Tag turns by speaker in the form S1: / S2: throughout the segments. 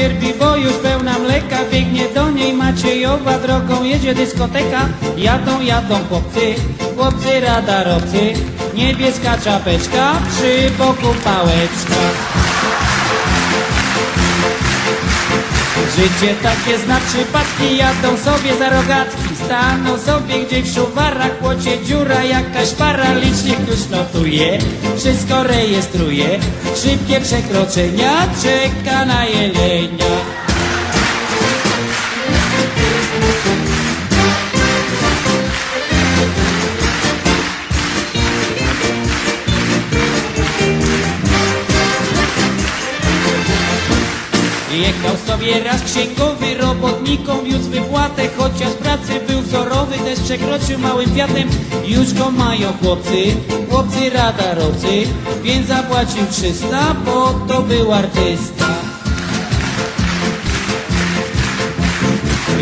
S1: cierpi, bo już pełna mleka. Biegnie do niej Maciejowa drogą jedzie dyskoteka. Jadą, jadą chłopcy, chłopcy radarowcy. Niebieska czapeczka, przy boku pałeczka. Życie takie zna przypadki, jadą sobie za rogatki Staną sobie gdzieś w szuwarach, płocie dziura jakaś para Licznik już notuje, wszystko rejestruje Szybkie przekroczenia, czeka na jelenia Jechał sobie raz księgowy, robotnikom wiózł wypłatę Chociaż pracy był wzorowy, też przekroczył małym fiatem. Już go mają chłopcy, chłopcy radarowcy Więc zapłacił 300, bo to był artysta.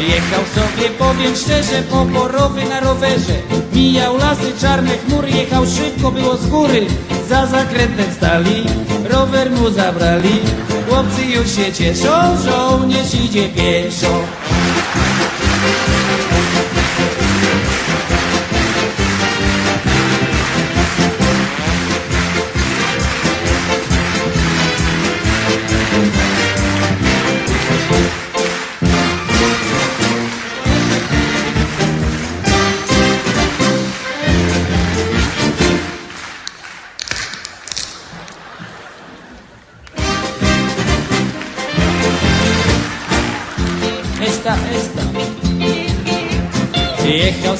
S1: Jechał sobie, powiem szczerze, poporowy na rowerze. Mijał lasy, czarne chmury, jechał szybko, było z góry. Za zakrętem stali, rower mu zabrali Chłopcy już się cieszą, żołnierz idzie pieszo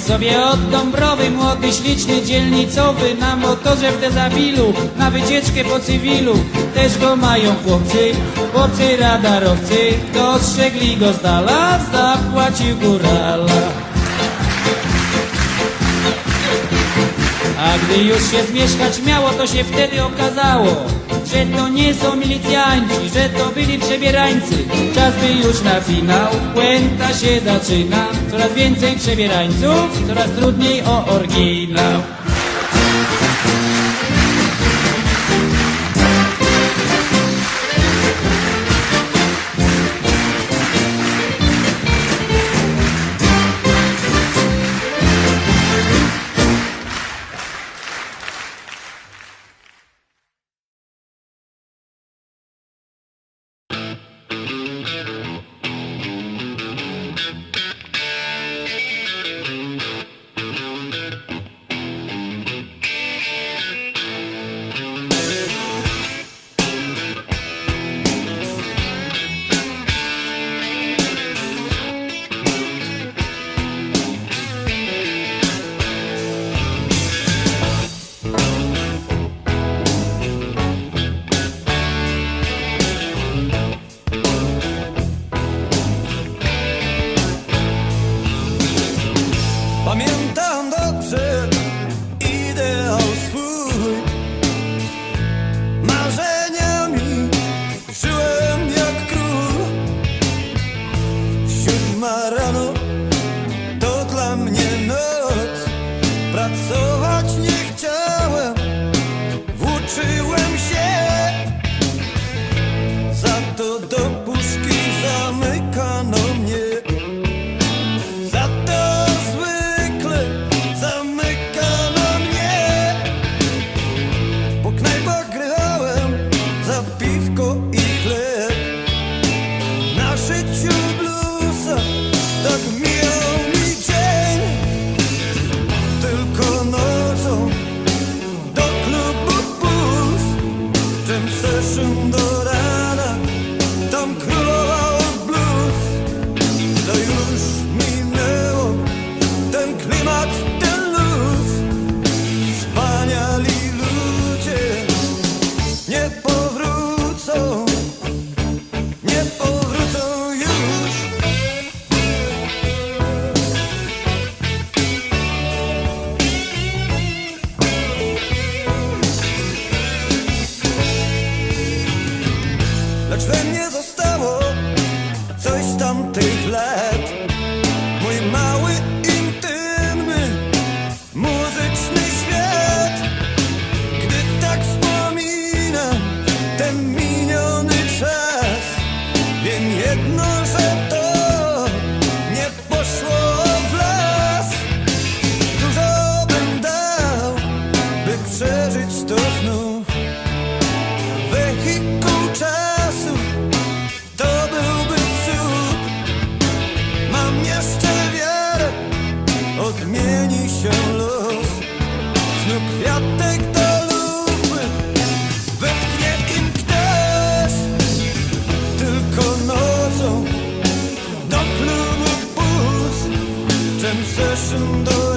S1: sobie od Dąbrowy młody, śliczny, dzielnicowy Na motorze w dezabilu, na wycieczkę po cywilu. Też go mają chłopcy, chłopcy radarowcy. Dostrzegli go z dala, zapłacił górala. A gdy już się zmieszkać miało, to się wtedy okazało, że to nie są milicjanci, że to byli przebierańcy. Czas by już na finał, puenta się zaczyna. Coraz więcej przebierańców, coraz trudniej o oryginał.
S2: świat. Mój mały, intymny, muzyczny świat. Gdy tak wspominam ten miniony czas Wiem jedno, że to nie poszło w las. Dużo bym dał, by przeżyć to znów.
S3: başında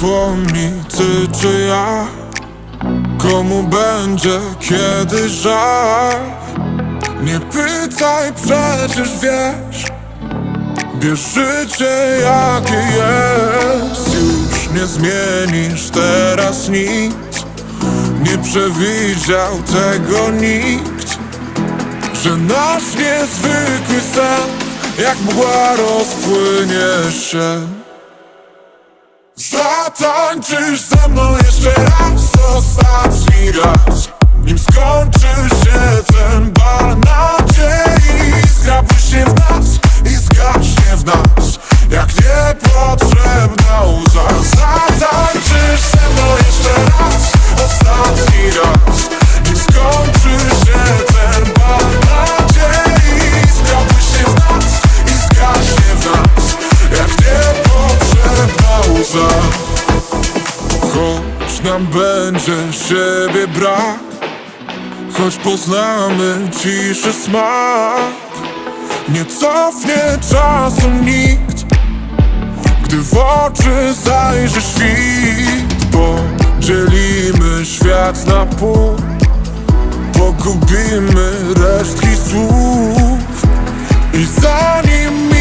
S3: zapomni, ty czy ja? Komu będzie kiedy żal? Nie pytaj, przecież wiesz. Bierz życie jakie jest. Już nie zmienisz teraz nic. Nie przewidział tego nikt. Że nasz niezwykły sen Jak mgła rozpłynie się Zatańczysz ze mną jeszcze raz, ostatni raz. Nim skończy się ten bal nadziei Zgrabły się w nas i zgaśnie w nas. Jak niepotrzebna siebie brak. Choć poznamy ciszy smak. Nie cofnie czasu nikt Gdy w oczy zajrzy świt. Podzielimy świat na pół Pogubimy resztki słów. I zanim